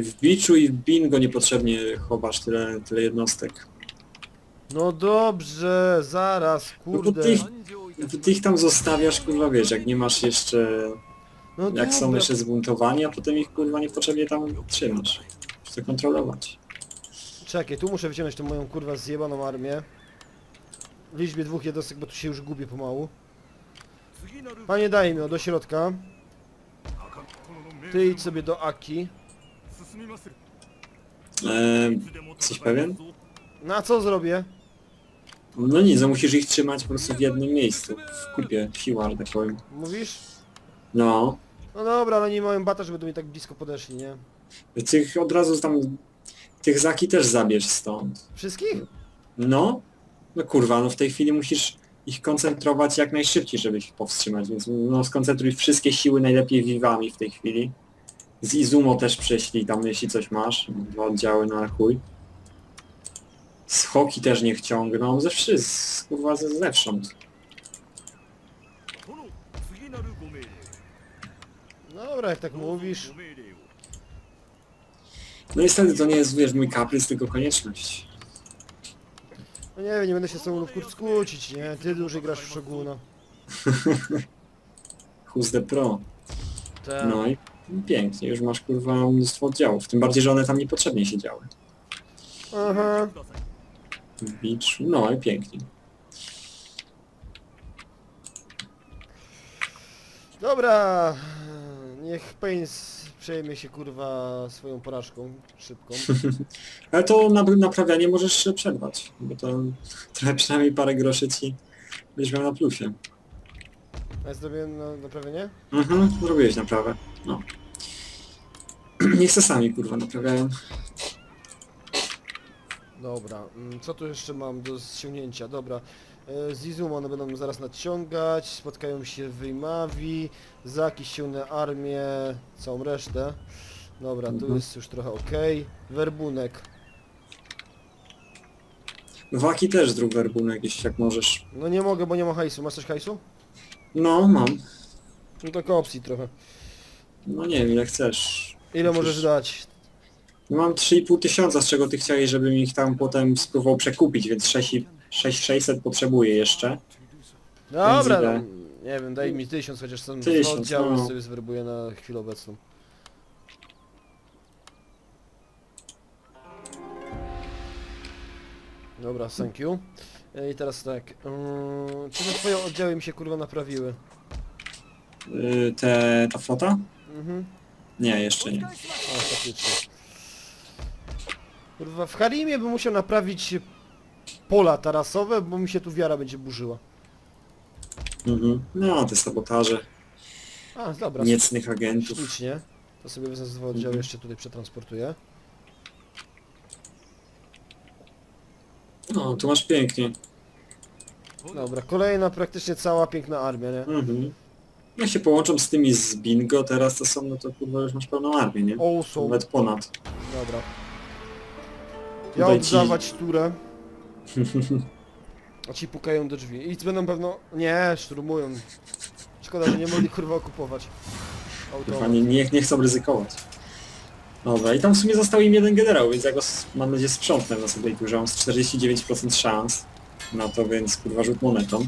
Czekaj, w biczu i w bingo niepotrzebnie chowasz tyle, tyle jednostek. No dobrze, zaraz, No to kurde. ty ich, to ty ich tam zostawiasz, kurwa, wiesz, jak nie masz jeszcze... No Jak są dobra. jeszcze zbuntowani, a potem ich, kurwa, niepotrzebnie tam trzymasz. Chcę kontrolować. Czekaj, tu muszę wyciągnąć tę moją kurwa zjebaną armię. W liczbie dwóch jednostek, bo tu się już gubię pomału. Panie daj mi do środka. Ty idź sobie do Aki. Eee, jesteś pewien? No a co zrobię? No nic, no musisz ich trzymać po prostu w jednym miejscu, w kupie siła, że tak powiem. Mówisz? No, No dobra, ale nie mają bata, żeby do mnie tak blisko podeszli, nie? tych od razu tam, tych zaki też zabierz stąd. Wszystkich? No, no kurwa, no w tej chwili musisz ich koncentrować jak najszybciej, żeby ich powstrzymać, więc no skoncentruj wszystkie siły najlepiej wiwami w tej chwili. Z Izumo też prześlij tam, jeśli coś masz, dwa oddziały na chuj. Z Hoki też niech ciągną, ze wszystkich, kurwa, ze zewsząd. Dobra, jak tak mówisz. No niestety to nie jest, wiesz, mój kaprys, tylko konieczność. No nie wiem, nie będę się z tobą Lufkurt skłócić, nie? Ty dłużej grasz w Shoguna. Who's the pro? Tak. No i pięknie, już masz kurwa mnóstwo oddziałów, tym bardziej, że one tam niepotrzebnie siedziały. Aha. Beach, no i pięknie. Dobra. Niech Pains przejmie się kurwa swoją porażką szybką. Ale to na, naprawianie możesz przerwać, bo to trochę przynajmniej parę groszy ci będziesz miał na plusie. A ja zrobiłem na naprawienie? Mhm, zrobiłeś naprawę, no. Niech se sami kurwa naprawiają. Dobra, mm, co tu jeszcze mam do ściągnięcia? Dobra, e, z one będą zaraz nadciągać, spotkają się w Wyjmawi, Zaki ściągnę armię, całą resztę. Dobra, tu Mhm. jest już trochę okej. Werbunek. Waki też zrób werbunek, jeśli jak możesz. No nie mogę, bo nie ma hajsu. Masz coś hajsu? No, mam. No to opcji trochę. No nie wiem, ile chcesz. Ile możesz dać? No mam 3,5 tysiąca, z czego ty chciałeś, żebym ich tam potem spróbował przekupić, więc 6,600 potrzebuję jeszcze. Dobra, ile? no, nie wiem, daj mi tysiąc, chociaż dwa Tysiąc, oddziały no. sobie zwerbuję na chwilę obecną. Dobra, thank you. E, I teraz tak, mm, czy te twoje oddziały mi się kurwa naprawiły? Yy, te, ta flota? Mhm. Nie, jeszcze nie. Faktycznie. Kurwa, w Harimie bym musiał naprawić pola tarasowe, bo mi się tu wiara będzie burzyła. Mhm. No, te sabotaże, A, dobra, niecnych agentów. Ślicznie. To sobie wezmę z dwa oddziały Mhm. jeszcze tutaj przetransportuję. No, tu masz pięknie. Dobra, kolejna praktycznie cała piękna armia, nie? Mhm. Jak się połączą z tymi z bingo teraz, to są, no to kurwa już masz pełną armię, nie? O, są. Nawet ponad. Dobra. Ja Tutaj ci- oddawać turę. A ci pukają do drzwi. I będą pewno... Nie, szturmują. Szkoda, że nie mogli kurwa okupować. Kurwa, Automat. nie, nie, nie chcą ryzykować. Dobra, i tam w sumie został im jeden generał, więc ja go s- mam nadzieję sprzątnę na sobie turze. Mam z 49% szans na to, więc kurwa rzut monetą.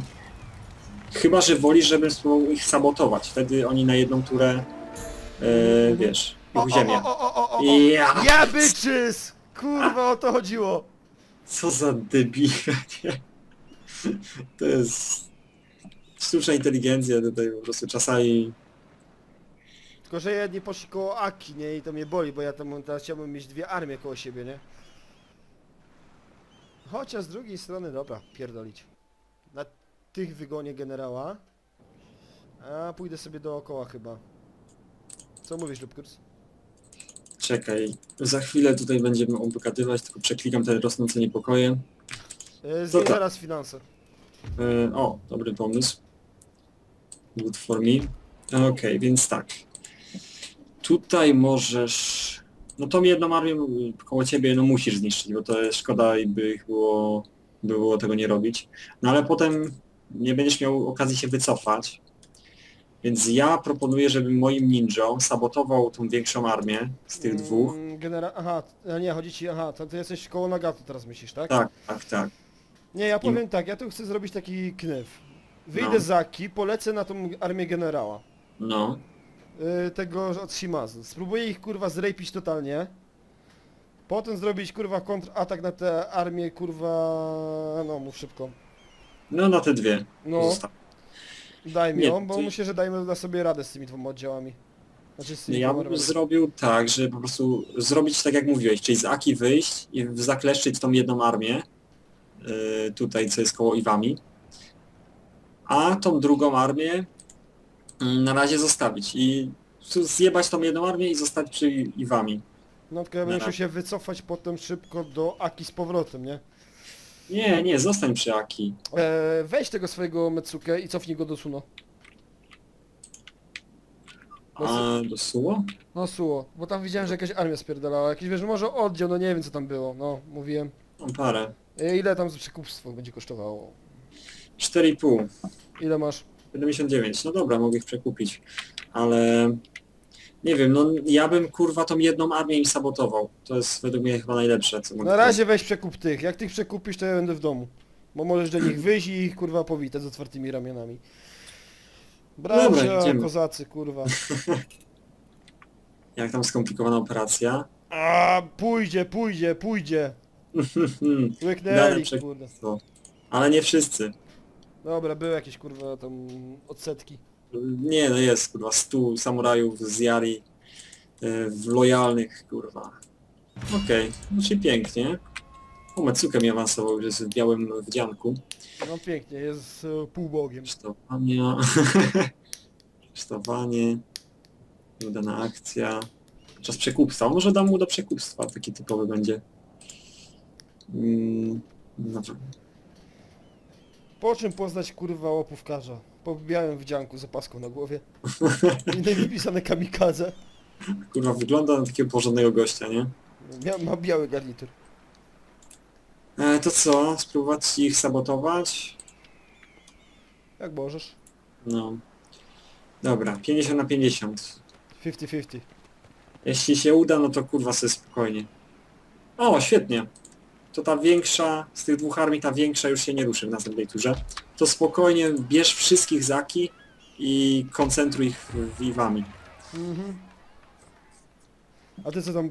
Chyba, że wolisz, żebym spróbował ich sabotować. Wtedy oni na jedną turę, yy, wiesz, O, ich ziemię. o, o, o, o, o. Ja! Ja bitches! Kurwa, o to chodziło! Co za debile, nie? To jest... Sztuczna inteligencja tutaj po prostu czasami... Tylko, że jedni poszli koło Aki, nie? I to mnie boli, bo ja tam teraz chciałbym mieć dwie armie koło siebie, nie? Chociaż z drugiej strony, dobra, pierdolić. Tych wygonię generała. A pójdę sobie dookoła chyba. Co mówisz, Lubkurs? Czekaj, za chwilę tutaj będziemy obgadywać, tylko przeklikam te rosnące niepokoje. Yy, Dobra. teraz finanse. E, o, dobry pomysł. Good for me. Okej, więc tak. Tutaj możesz... No tą jedną armię koło ciebie no musisz zniszczyć, bo to jest szkoda i by ich było, było tego nie robić. No ale potem nie będziesz miał okazji się wycofać. Więc ja proponuję, żebym moim ninją sabotował tą większą armię z tych dwóch. Mm, Genera... Aha, a nie, chodzi ci... Aha, to ty jesteś koło Nagatu teraz myślisz, tak? Tak, tak, tak. Nie, ja powiem tak, ja tu chcę zrobić taki knyw. Wyjdę No. z Aki, polecę na tą armię generała. No. Yy, tego od Shimazu. Spróbuję ich kurwa zrejpić totalnie. Potem zrobić kurwa kontratak na tę armię kurwa... No mów szybko. No na te dwie. No, Zosta- daj mi Nie, ją, bo to- myślę, że dajmy na sobie radę z tymi dwoma oddziałami. Znaczy z tymi Ja dwoma bym zrobił tak, że po prostu zrobić tak jak mówiłeś, czyli z Aki wyjść i zakleszczyć tą jedną armię, yy, tutaj co jest koło Iwami, a tą drugą armię yy, na razie zostawić i tu zjebać tą jedną armię i zostać przy Iwami. No tylko ja bym Na musiał się wycofać potem szybko do Aki z powrotem, nie? Nie, nie, zostań przy Aki. E, weź tego swojego Metsuke i cofnij go do Suno. A do Suło? No Suo, bo tam widziałem, że jakaś armia spierdalała, jakiś wiesz, może oddział, no nie wiem co tam było, no mówiłem. Mam parę. E, ile tam przekupstwo będzie kosztowało? 4,5. Ile masz? 79. No dobra, mogę ich przekupić. Ale nie wiem, no ja bym kurwa tą jedną armię im sabotował. To jest według mnie chyba najlepsze, co mogę Na razie weź przekup tych, jak tych przekupisz to ja będę w domu. Bo możesz do nich wyjść i ich kurwa powitać z otwartymi ramionami. Bracia, Dobra, idziemy. kozacy, kurwa. Jak tam skomplikowana operacja. A pójdzie, pójdzie, pójdzie. Hmm, Łyknęli, Dane kurde. Ale nie wszyscy. Dobra, były jakieś kurwa tam odsetki. Nie, no jest kurwa 100 samurajów z Yari e, w lojalnych kurwa. Okej, no czyli pięknie. O, Metsuke mi awansował, już jest w białym wdzianku. No pięknie, jest e, półbogiem. Kosztowania. Kosztowanie. Udana akcja. Czas przekupstwa. Może dam mu do przekupstwa, taki typowy będzie. Mm, dobra. Po czym poznać kurwa łapówkarza? Po białym wdzianku z opaską na głowie. I wypisane kamikadze. Kurwa, wygląda na takiego porządnego gościa, nie? Mia ma biały garnitur. E, to co? Spróbować ich sabotować? Jak możesz. No. Dobra, 50 na 50. 50-50. Jeśli się uda, no to kurwa sobie spokojnie. O, świetnie to ta większa, z tych dwóch armii ta większa już się nie ruszy w następnej turze, to spokojnie bierz wszystkich Zaki i koncentruj ich wiwami. Mhm. A ty co tam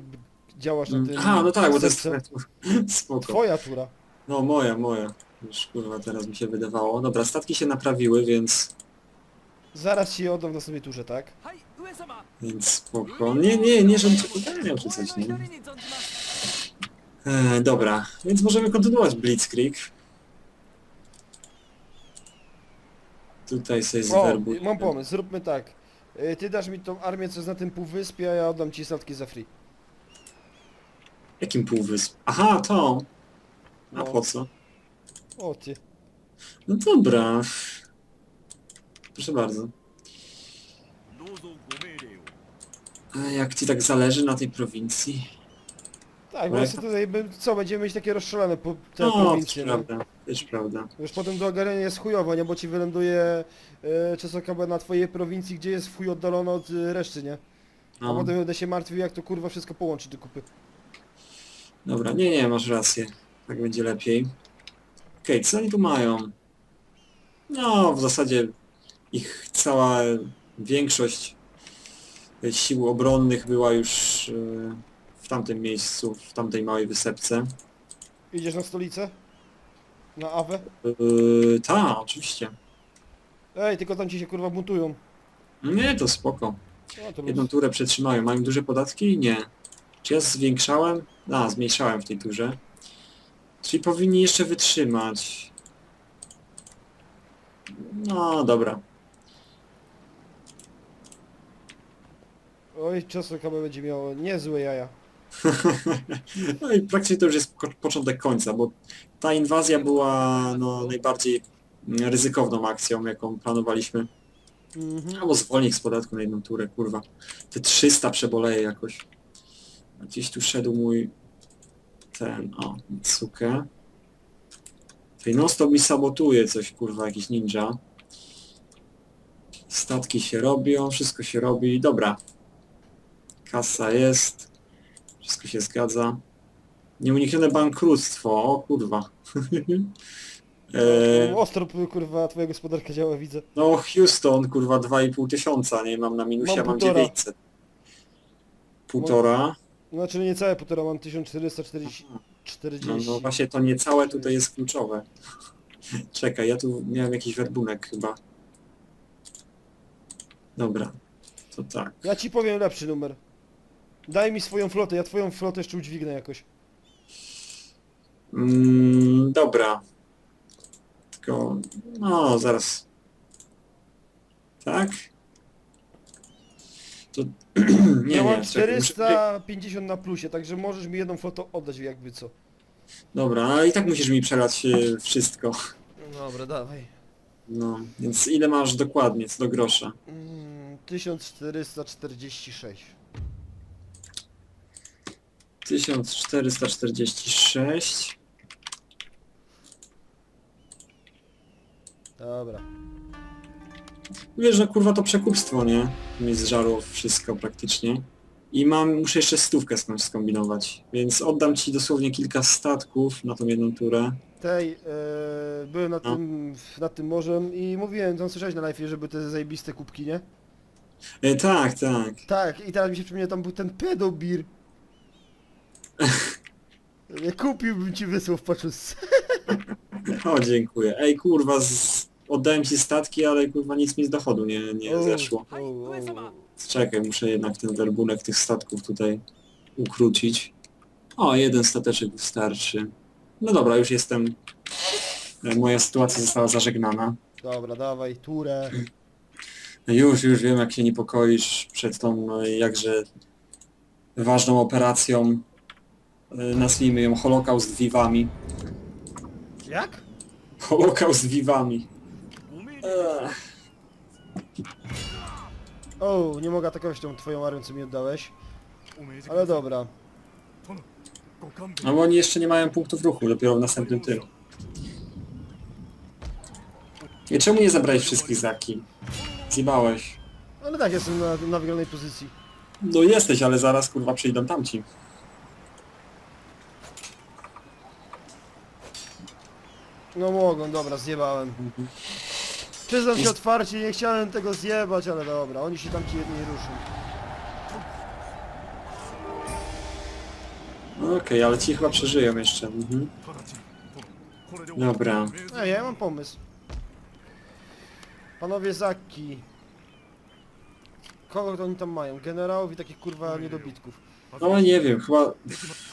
działasz na mm. tym? Aha, no tak, bo to jest serce? spoko. Twoja tura. No moja, moja. Już kurwa teraz mi się wydawało. Dobra, statki się naprawiły, więc, Zaraz ci je oddam na sobie turze, tak? więc spoko. Nie, nie, nie, żebym się uganiał czy coś, nie? E, dobra, więc możemy kontynuować Blitzkrieg. Tutaj sobie zwerbuj. mam pomysł, zróbmy tak. E, ty dasz mi tą armię, co jest na tym półwyspie, a ja oddam ci statki za free. Jakim półwysp? Aha, to! A No. po co? O ty. No dobra. Proszę bardzo. A jak ci tak zależy na tej prowincji? Tak, No właśnie jak- tutaj, by- co, będziemy mieć takie rozstrzelane po te No, prowincje, też no. prawda, też prawda. Już potem do ogarniania jest chujowo, nie? Bo ci wyląduje e, Czesokaba na twojej prowincji, gdzie jest w chuj oddalona od e, reszty, nie? A No, potem będę się martwił, jak to kurwa wszystko połączy do kupy. dobra, nie, nie, masz rację. Tak będzie lepiej. Okej, co oni tu mają? No, w zasadzie ich cała większość sił obronnych była już e, tamtym miejscu, w tamtej małej wysepce. Idziesz na stolicę? Na Awę? Yy, ta, oczywiście. Ej, tylko tam ci się kurwa buntują. Nie, to spoko. No, to Jedną luz. turę przetrzymają. Mają duże podatki? Nie. Czy ja zwiększałem? A, zmniejszałem w tej turze. Czyli powinni jeszcze wytrzymać. No, dobra. Oj, Czesokaba będzie miało niezłe jaja. No i praktycznie to już jest początek końca, bo ta inwazja była no, najbardziej ryzykowną akcją, jaką planowaliśmy. Mhm. Albo zwolnić z podatku na jedną turę, kurwa. Te 300 przeboleje jakoś. Gdzieś tu szedł mój ten, o, Mitsuke. Tutaj non stop mi sabotuje coś, kurwa, jakiś ninja. Statki się robią, wszystko się robi. Dobra. Kasa jest. Wszystko się zgadza. Nieuniknione bankructwo. O kurwa. e, Ostro, kurwa, twoja gospodarka działa, widzę. no Houston, kurwa 2,5 tysiąca, nie mam na minusie, Mam mam, półtora. 900. Półtora. Znaczy nie całe półtora, mam 1440. No, 40. no właśnie to niecałe tutaj jest kluczowe. Czekaj, ja tu miałem jakiś werbunek chyba. Dobra, to tak. Ja ci powiem lepszy numer. Daj mi swoją flotę, ja twoją flotę jeszcze udźwignę jakoś. Mm, dobra. Tylko, no zaraz. Tak? To, nie, ja nie, mam czekaj, muszę- 450 na plusie, także możesz mi jedną flotę oddać jakby co. Dobra, ale i tak musisz mi przelać e, wszystko. Dobra, dawaj. No, więc ile masz dokładnie, co do grosza? Mm, 1446. 1446. Dobra. Wiesz, że kurwa to przekupstwo, nie? Mi zżarło wszystko praktycznie. I mam, muszę jeszcze stówkę skądś skombinować, więc oddam ci dosłownie kilka statków na tą jedną turę. Tej, e, byłem nad, No. tym, nad tym morzem i mówiłem, tam słyszałeś na live, żeby te zajebiste kubki, nie? E, tak, tak. Tak, i teraz mi się przypomniał, tam był ten pedobir. Nie kupiłbym ci wysłał w. O, dziękuję. Ej, kurwa, z... oddałem ci statki, ale kurwa nic mi z dochodu nie, nie O, zeszło. o, o. Czekaj, muszę jednak ten werbunek tych statków tutaj ukrócić. O, jeden stateczek wystarczy. No dobra, już jestem... e, Moja sytuacja została zażegnana. Dobra, dawaj, turę. Już, już wiem jak się niepokoisz przed tą e, jakże ważną operacją. E, nazwijmy ją Holokaust Wiwami. Jak? Holokaust Wiwami. O, nie mogę atakować tą twoją armią, co mi oddałeś. Ale dobra. no bo oni jeszcze nie mają punktów ruchu, dopiero w następnym tylu. I czemu nie zabrałeś wszystkich Zaki? Zjebałeś. Ale tak, jestem na, na wygranej pozycji. No jesteś, ale zaraz kurwa przyjdą tamci. No mogą, dobra, zjebałem. Mhm. Przyznam się Jest- otwarcie, nie chciałem tego zjebać, ale dobra, oni się tam ci jedni ruszą. No Okej, ale ci chyba przeżyją jeszcze. Mhm. Dobra. Ej, ja mam pomysł. Panowie Zaki. Kogo to oni tam mają? Generałów i takich kurwa niedobitków. No nie wiem, chyba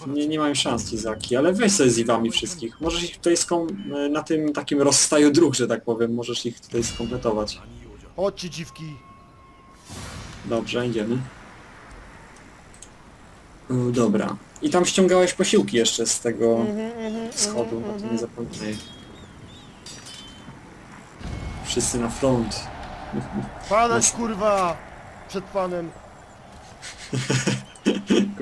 nie, nie mają szans ci Zaki, ale weź sobie z Iwami wszystkich. Możesz ich tutaj skom... E, na tym takim rozstaju dróg, że tak powiem, możesz ich tutaj skompletować. Chodźcie dziwki. Dobrze, idziemy. Dobra. I tam ściągałeś posiłki jeszcze z tego mhm, mhm, mhm, schodu, o tym nie zapomnij. Wszyscy na front. Padać kurwa! Przed panem.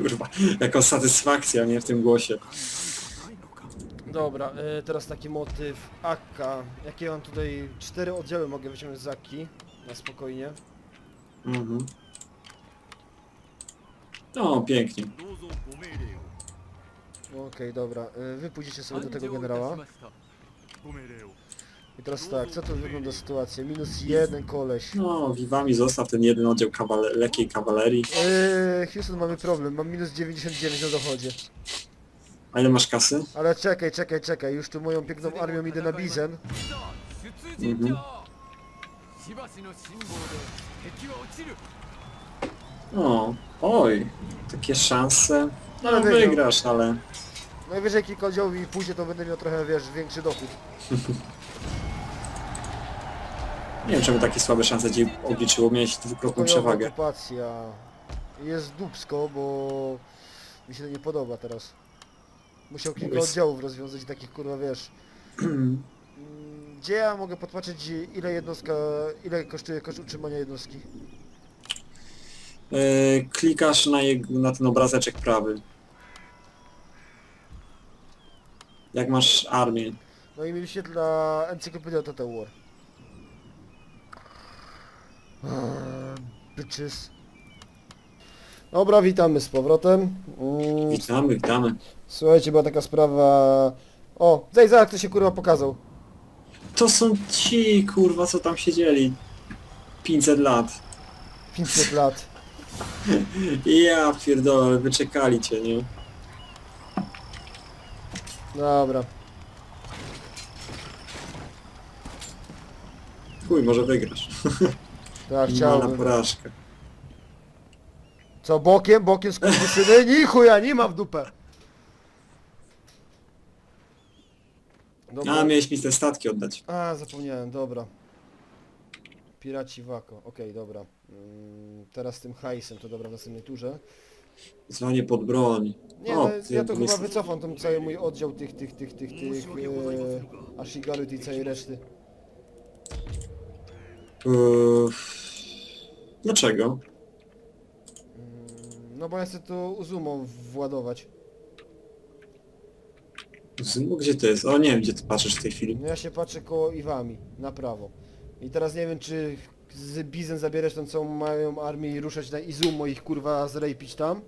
Kurwa, jako satysfakcja, nie w tym głosie. ないのか Dobra, y, teraz taki motyw AK. Jakie mam tutaj cztery oddziały mogę wyciągnąć z Aki. Na spokojnie. Mhm. No, pięknie. どうぞご命令を Okej, dobra. Y, wy pójdziecie sobie do tego generała. ご命令を I teraz tak, co to wygląda sytuacja? Minus jeden koleś. No, wiwami zostaw ten jeden oddział kawaler lekkiej kawalerii. Eee, Houston, mamy problem. Mam minus 99 na dochodzie. A ile masz kasy? Ale czekaj, czekaj, czekaj. Już tu moją piękną armią idę na Bizen. Mhm. No, oj, takie szanse. No, No, wygrasz, ale... Najwyżej kilka oddziałów i później to będę miał trochę, wiesz, większy dochód. Nie wiem, czemu takie słabe szanse ci obliczyło. Miałeś dwukrotną przewagę. okupacja. Jest dupsko, bo mi się to nie podoba teraz. Musiał kilka Jest- oddziałów rozwiązać takich kurwa wiesz. Gdzie ja mogę podpatrzeć ile jednostka, ile kosztuje koszt utrzymania jednostki? E, klikasz na, jego, na ten obrazeczek prawy. Jak masz armię. No i mi wyświetla Encyclopedia Total War. Eee, Bitches. Dobra, witamy z powrotem. Mm, Witamy, witamy. Słuchajcie, była taka sprawa... O, Zej, zobacz, kto się kurwa pokazał. To są ci, kurwa, co tam siedzieli. 500 lat. 500 lat. Ja pierdolę, wyczekali cię, nie? Dobra. Chuj, może wygrasz. Tak, Ma na chciałbym. porażkę. Co, bokiem? Bokiem skurwysyny? Ni chuja, nie ma w dupę. Dobra. A, miałeś mi te statki oddać. A, zapomniałem, dobra. Piraci Wako, okej, dobra. Mm, teraz z tym hajsem, to dobra w następnej turze. Zwanie pod broń. Nie, O, no, ja to chyba wycofam ten cały mój oddział tych, tych, tych, tych, tych, e, Ashigaru i tej całej reszty. Eee, Dlaczego? Mm, No bo ja chcę to Uzumą władować. Zumu, gdzie to jest? O, nie wiem, gdzie ty patrzysz w tej chwili. No ja się patrzę koło Iwami, na prawo. I teraz nie wiem, czy z Bizen zabierać tą całą mają armię i ruszać na Izumo ich kurwa zrejpić tam,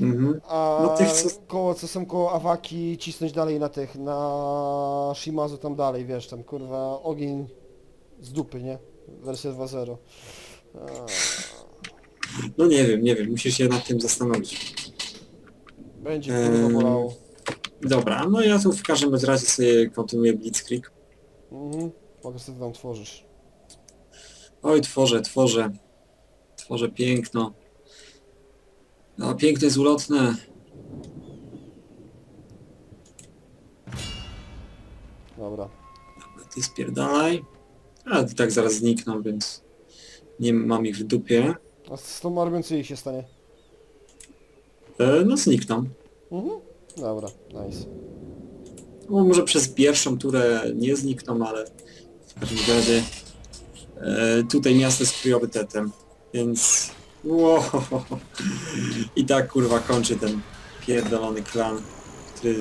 Mhm. a No tych, co- koło, co są koło Awaki cisnąć dalej na tych, na Shimazu tam dalej, wiesz, tam kurwa ogień z dupy, nie? Wersja 2.0. No nie wiem, nie wiem, musisz się nad tym zastanowić. Będzie kurwa bolało. Dobra, no ja tu w każdym razie sobie kontynuuję Blitzkrieg. Mhm. Mogę sobie tam tworzysz. Oj, tworzę, tworzę. Tworzę piękno. No, piękno jest ulotne. Dobra. Ty spierdalaj. A i tak zaraz znikną, więc nie mam ich w dupie. A z tą armią co jej się stanie? E, no znikną. Mhm. Dobra, nice. No, może przez pierwszą turę nie znikną, ale w każdym razie e, tutaj miasto jest priorytetem, więc wow. i tak kurwa kończy ten pierdolony klan, który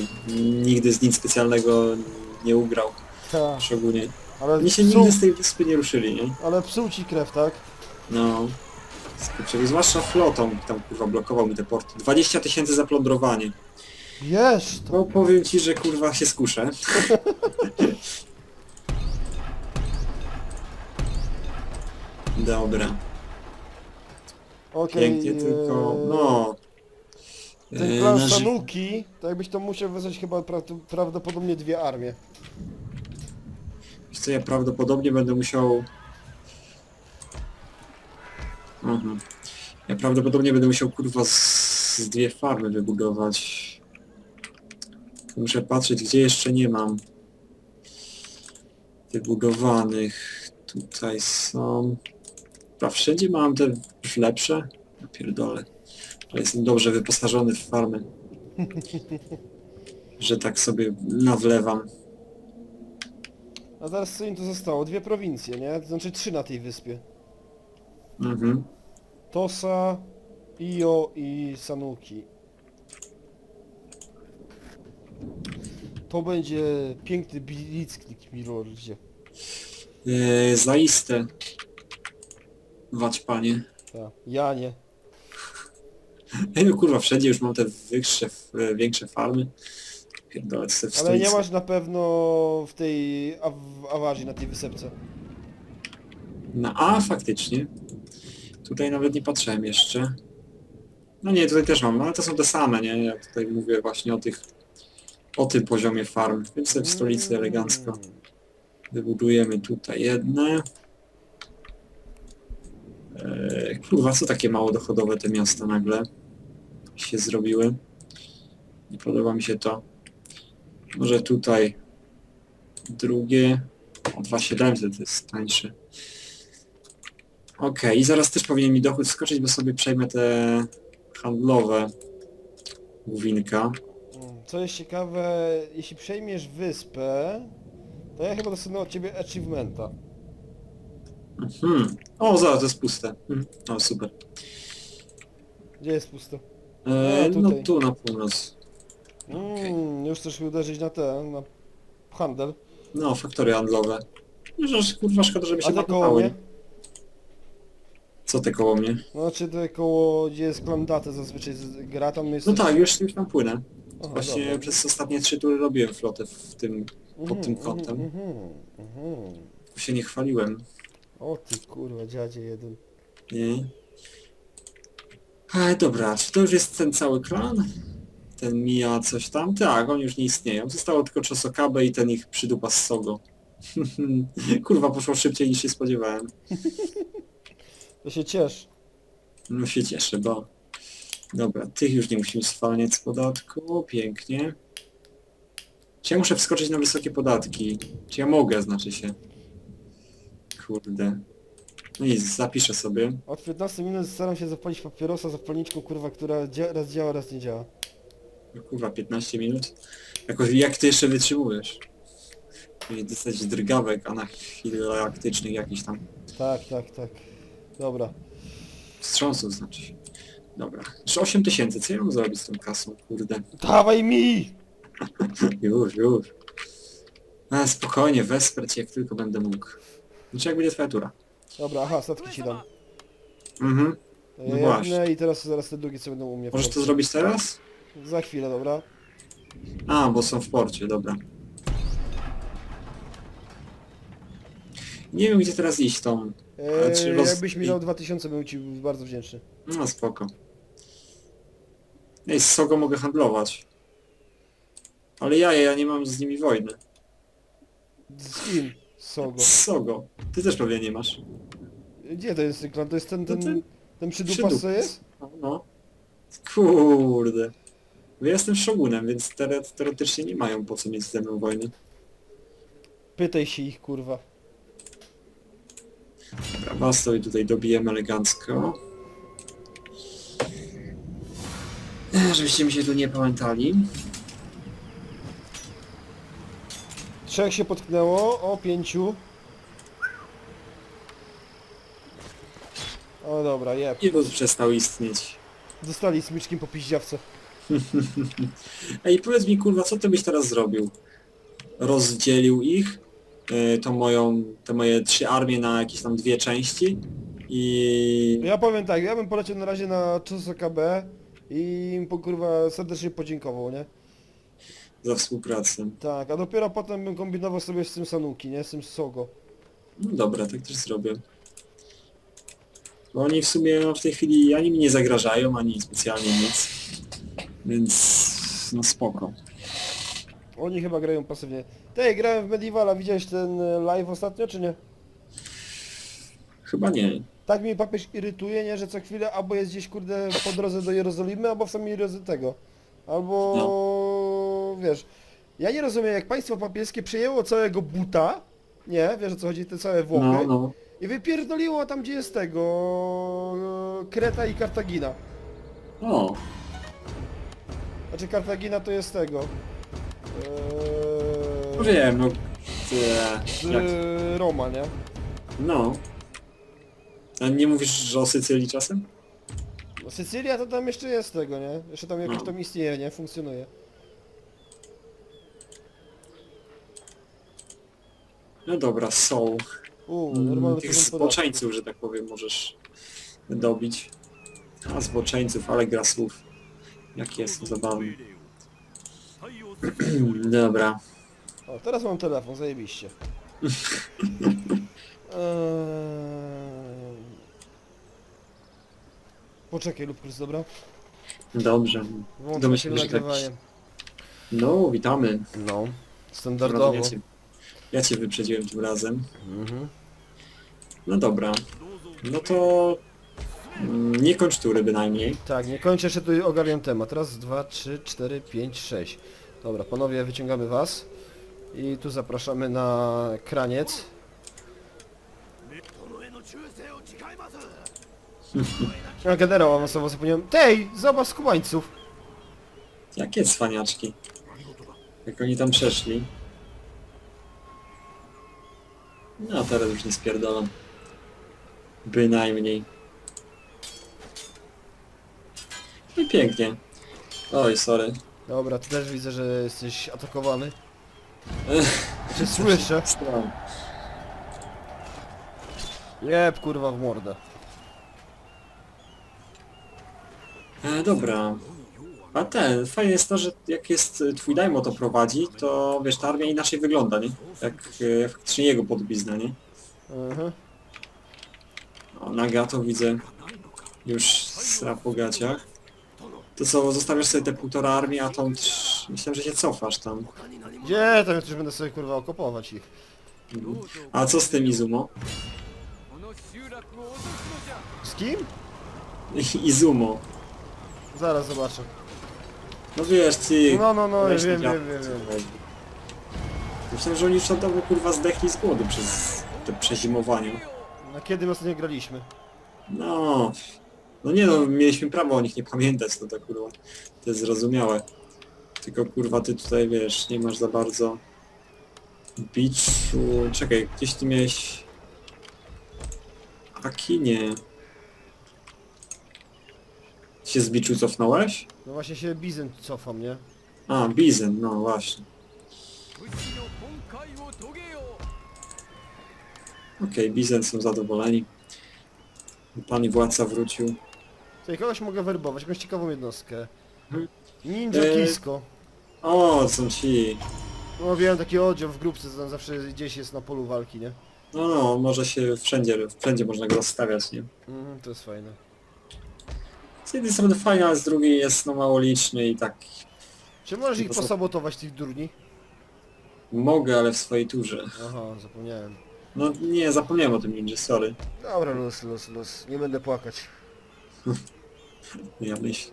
nigdy z nic specjalnego nie ugrał, Ta, szczególnie. ale Oni się psuł, nigdy z tej wyspy nie ruszyli, nie? ale psuł ci krew, tak? No. Skurczyli, zwłaszcza flotą, tam kurwa blokował mi te porty. 20 tysięcy za plądrowanie. To... No powiem ci, że kurwa się skuszę. Dobra, Okej, pięknie, tylko eee, no... Ten e, plan nasz- Sanuki, to jakbyś to musiał wezwać chyba pra prawdopodobnie dwie armie. Wiesz co, ja prawdopodobnie będę musiał... Mhm. Ja prawdopodobnie będę musiał kurwa z, z dwie farmy wybudować. Muszę patrzeć, gdzie jeszcze nie mam wybudowanych. Tutaj są... Chyba wszędzie mam te już lepsze. Ja pierdolę. Ale jestem dobrze wyposażony w farmy. Że tak sobie nawlewam. A teraz co im to zostało? Dwie prowincje, nie? To znaczy trzy na tej wyspie. Mhm. Tosa, Io i Sanuki. To będzie piękny blitzkrieg, milordzie. Eee, zaiste. Wać panie. Tak. Ja nie. Ej kurwa, wszędzie już mam te wyższe, f- e, większe farmy. Pierdolę, chcę w Ale nie masz na pewno w tej aw awarii, na tej wysepce. No a, faktycznie. Tutaj nawet nie patrzyłem jeszcze. No nie, tutaj też mam, no ale to są te same, nie? Ja tutaj mówię właśnie o tych, o tym poziomie farm. Więc sobie w stolicy elegancko wybudujemy tutaj jedne. Eee, kurwa, co takie mało dochodowe te miasta nagle się zrobiły? Nie podoba mi się to. Może tutaj drugie. O 2700 to jest tańsze. Okej, i zaraz też powinien mi dochód skoczyć, bo sobie przejmę te handlowe główinka. Mm, Co jest ciekawe, jeśli przejmiesz wyspę, to ja chyba dostanę od ciebie achievementa. Mhm. O, zaraz, to jest puste. Mhm. O, super. Gdzie jest pusto? E, A, no tutaj. tu na północ. Mm, już chcesz uderzyć na te, na handel. No, faktory handlowe. Że kurwa szkoda, żeby A się koło blokowały. mnie? Co te koło mnie? Znaczy to koło, gdzie jest klandata zazwyczaj z- gra, tam jest... No tak, już, już tam płynę. Aha, Właśnie dobra. przez ostatnie trzy tury robiłem flotę w tym, pod tym Mhm, kątem. mhm, mhm. się nie chwaliłem. O ty kurwa, dziadzie jeden. Nie? Ale dobra, czy to już jest ten cały klan? Ten Mija coś tam? Tak, oni już nie istnieją. Zostało tylko Chosokabe i ten ich przydupa z Sogo. Kurwa, poszło szybciej niż się spodziewałem. To się ciesz. No się cieszę, bo... Dobra, tych już nie musimy zwalniać z podatku. Pięknie. Czy ja muszę wskoczyć na wysokie podatki? Czy ja mogę, znaczy się? Kurde. No nic, zapiszę sobie. Od 15 minut staram się zapalić papierosa zapalniczką kurwa, która dzia raz działa, raz nie działa. No kurwa, 15 minut? Jakoś, jak ty jeszcze wytrzymujesz? Nie dostać drgawek anafilaktycznych jakichś tam. Tak, tak, tak. Dobra. Wstrząsów znaczy się. Dobra. Już 8 tysięcy, co ja mam zrobić z tą kasą, kurde? Dawaj mi! Już, już. A, spokojnie, wesprę cię jak tylko będę mógł. Znaczy jak będzie twoja tura. Dobra, aha, statki ci dam. Mhm. No Jedne właśnie. i teraz zaraz te drugie co będą u mnie. Możesz to zrobić teraz? Za chwilę, dobra. A, bo są w porcie, dobra. Nie wiem gdzie teraz iść tą. Ale czy Eee, roz- Jakbyś mi dał 2000, bym ci bardzo wdzięczny. No spoko. Ej, z Sogo mogę handlować. Ale ja, ja nie mam z nimi wojny. Z kim? Sogo. Z Sogo. Ty też pewnie nie masz. Gdzie to jest klan? To jest ten, No ten, ten- ten przydupas Przydupas. co jest? No, no. Kurde. Bo ja jestem szogunem, więc teore- teoretycznie nie mają po co mieć ze mną wojny. Pytaj się ich kurwa. Dobra, was to i tutaj dobijemy elegancko. Ech, Żebyście mi się tu nie pamiętali. Trzech się potknęło, o pięciu. O dobra, jeb. I lud przestał istnieć. Dostali smyczkiem po piździawce. Ej, powiedz mi kurwa, co ty byś teraz zrobił? Rozdzielił ich, tą moją, te moje trzy armie na jakieś tam dwie części i... Ja powiem tak, ja bym poleciał na razie na Czosaka B i im po kurwa serdecznie podziękował, nie? za współpracę. Tak, a dopiero potem bym kombinował sobie z tym Sanuki, nie? Z tym Sogo. No dobra, tak też zrobię. Bo oni w sumie no, w tej chwili ani mi nie zagrażają, ani specjalnie nic. Więc no spoko. Oni chyba grają pasywnie. Tej, grałem w Medievala, widziałeś ten e, live ostatnio, czy nie? Chyba nie. Tak mnie papież irytuje, nie? Że co chwilę albo jest gdzieś kurde po drodze do Jerozolimy, albo w samej Jerozy tego. Albo wiesz. Ja nie rozumiem, jak państwo papieskie przejęło całego buta, nie, wiesz o co chodzi, te całe Włochy, No, no. i wypierdoliło tam gdzie jest tego e, Kreta i Kartagina. O, Znaczy Kartagina to jest tego. No wiem, no. Z jak, Roma, nie? no. A nie mówisz, że o Sycylii czasem? No, Sycylia to tam jeszcze jest tego, nie? Jeszcze tam jakoś No. tam istnieje, nie? Funkcjonuje. No dobra, są. Uuu, Mm, normalny Tych poziom podatku. zboczeńców, że tak powiem, możesz dobić. A zboczeńców, ale gra słów. Jak jest, zabawny. Dobra. O, teraz mam telefon, zajebiście. Eee... Poczekaj, lub kurs, dobra? Dobrze. Włączę Domyślam się się, że nagrywanie. No, witamy. No, standardowo. Ja cię, ja cię wyprzedziłem tym razem. Mhm. No dobra. No to... Mm, nie kończ tury bynajmniej. Tak, nie kończę, jeszcze tu ogarniam temat. Raz, dwa, trzy, cztery, pięć, sześć. Dobra, panowie, wyciągamy was. I tu zapraszamy na kraniec. A no, generał awansował, zapomniałem. Tej, zobacz kubańców. Jakie cwaniaczki. Jak oni tam przeszli. No, teraz już nie spierdolam. Bynajmniej. Pięknie. Oj, sorry. Dobra, ty też widzę, że jesteś atakowany. Czy słyszę? Stron. Jeb, kurwa w mordę. E, dobra. A ten, fajne jest to, że jak jest twój Daimo to prowadzi, to wiesz, ta armia inaczej wygląda, nie? Jak y, faktycznie jego podbizna, nie? Aha. O, Nagato widzę już sra po gaciach. To co, zostawiasz sobie te półtora armii, a tą... trz- Myślałem, że się cofasz tam. Gdzie tam ja też będę sobie kurwa okopować ich. A co z tym Izumo? この集落を落とすのじゃ Z kim? Izumo. Zaraz zobaczę. No wiesz, ty... No, no, no, weź wiem, nie wiem, dziad- wiem, wiem. Myślałem, że oni już tam dawno kurwa zdechli z głodu przez te przezimowanie. Na kiedy my ostatnio graliśmy? No... no nie no, mieliśmy prawo o nich nie pamiętać, no to kurwa, to jest zrozumiałe. Tylko kurwa, ty tutaj wiesz, nie masz za bardzo... Biczu... Czekaj, gdzieś ty miałeś... Akinie. Ty się z biczu cofnąłeś? No właśnie się Bizyn cofam, nie? A, Bizen, no właśnie. Okej, okay, Bizen są zadowoleni. Pan i władca wrócił. Tutaj kogoś mogę werbować, jakąś ciekawą jednostkę. Ninja E, Kisko. O, są ci... No wiem, taki oddział w grupce, co tam zawsze gdzieś jest na polu walki, nie? No, no, może się wszędzie, wszędzie można go rozstawiać, nie? Mhm, to jest fajne. Z jednej strony fajny, ale z drugiej jest no mało liczny i tak... Czy możesz ich To są- posabotować, tych durni? Mogę, ale w swojej turze. Aha, zapomniałem. No nie, zapomniałem o tym ninja, sorry. Dobra, luz, luz, luz. Nie będę płakać. Ja myślę.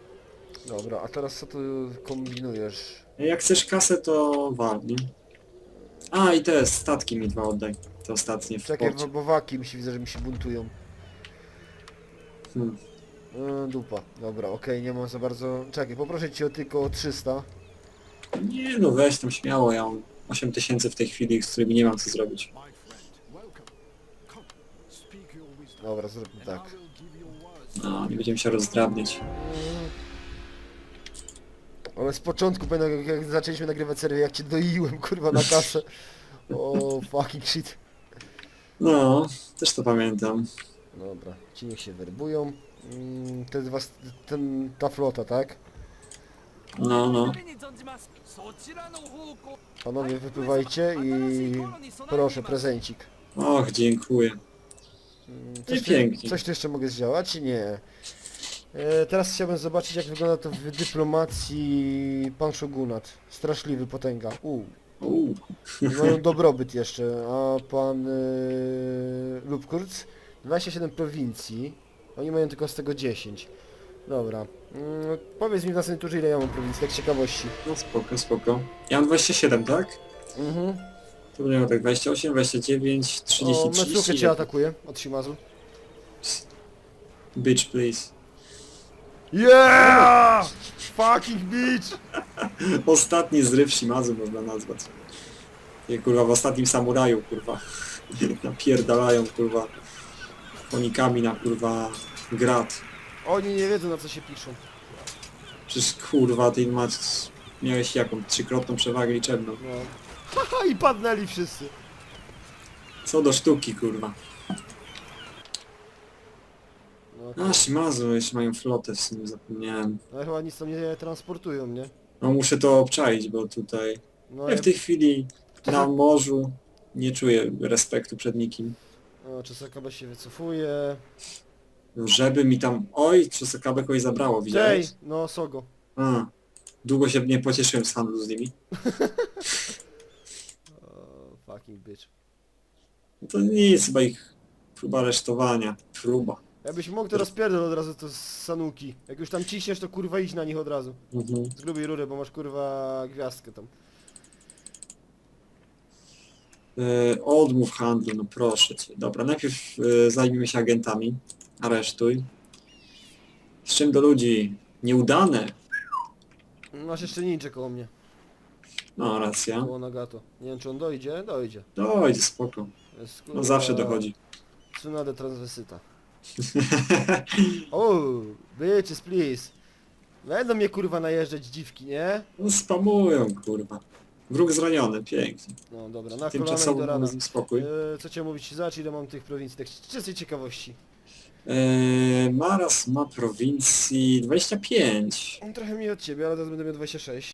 Dobra, a teraz co tu kombinujesz? Jak chcesz kasę, to wal, nie? A, i te statki mi dwa oddaj. Te ostatnie w Czekaj, porcie. bo, bo waki mi się widzę, że mi się buntują. Hmm. Yy, dupa. Dobra, okej, nie mam za bardzo... Czekaj, poproszę cię o tylko o 300. Nie no, weź tam śmiało, ja mam 8000 w tej chwili, z którymi nie mam co zrobić. Dobra, zróbmy tak. I will give you words. No, nie będziemy się rozdrabniać. Ale z początku, jak, zaczęliśmy nagrywać serię, jak cię doiłem, kurwa, na kasę. O, fucking shit. No, też to pamiętam. Dobra, ci niech się werbują. Mm, Te dwa, ten, ta flota, tak? No, no. Panowie, wypływajcie i proszę, prezencik. Och, dziękuję. I Coś, tu, pięknie. coś tu jeszcze mogę zdziałać? Nie. E, teraz chciałbym zobaczyć jak wygląda to w dyplomacji pan Shogunat. Straszliwy potęga. U. Uuu. I mają dobrobyt jeszcze, a pan yy, Lubkurz 27 prowincji. Oni mają tylko z tego 10. Dobra. Mm, powiedz mi w następnej turze ile ja mam prowincji, tak z ciekawości. No spoko, spoko. Ja mam 27, tak? Mhm. To będę miał tak 28, 29, 30, O, Metsukę 30. cię atakuje od Shimazu. Bitch, please. Yeah! Fucking bitch! Ostatni zryw Shimazu można nazwać. I kurwa w ostatnim samuraju, kurwa. Napierdalają, kurwa. Konikami na kurwa grat. Oni nie wiedzą na co się piszą. Przecież kurwa ty masz... Miałeś jaką? Trzykrotną przewagę liczebną. No. Haha i padnęli wszyscy. Co do sztuki, kurwa. No, A, Shimazu, jeszcze mają flotę w sumie, zapomniałem. ale chyba nic tam nie transportują, nie? No muszę to obczaić, bo tutaj... No Ja w tej chwili na morzu nie czuję respektu przed nikim. o, Czesakabe się wycofuje. Żeby mi tam... Oj, Czesakabe kogoś zabrało, Ej, widziałeś? no Sogo. A, długo się nie pocieszyłem z handlu z nimi. Fucking bitch. No to nic, chyba ich próba aresztowania. Próba. Jakbyś mógł to rozpierdol od razu to z Sanuki. Jak już tam ciśniesz to kurwa idź na nich od razu. Mhm. Z grubej rury, bo masz kurwa gwiazdkę tam. E, odmów handlu, no proszę cię. Dobra, najpierw e, zajmijmy się agentami. Aresztuj. Z czym do ludzi? Nieudane. Masz jeszcze ninja koło mnie. No, racja. Koło Nagato. Nie wiem czy on dojdzie? Dojdzie. Dojdzie, spoko. Jest, No zawsze dochodzi. Tsunade transwesyta. O, bitches please. Będą mnie kurwa najeżdżać dziwki, nie? No spamują, kurwa. Wróg zraniony, pięknie. No dobra, na kolana i Tymczasowo do rana. mamy z nim spokój. E, co chciałem mówić, zobacz ile mam tych prowincji, tak z czystej ciekawości. Eee, Maras ma prowincji 25. On trochę mniej od ciebie, ale teraz będę miał 26.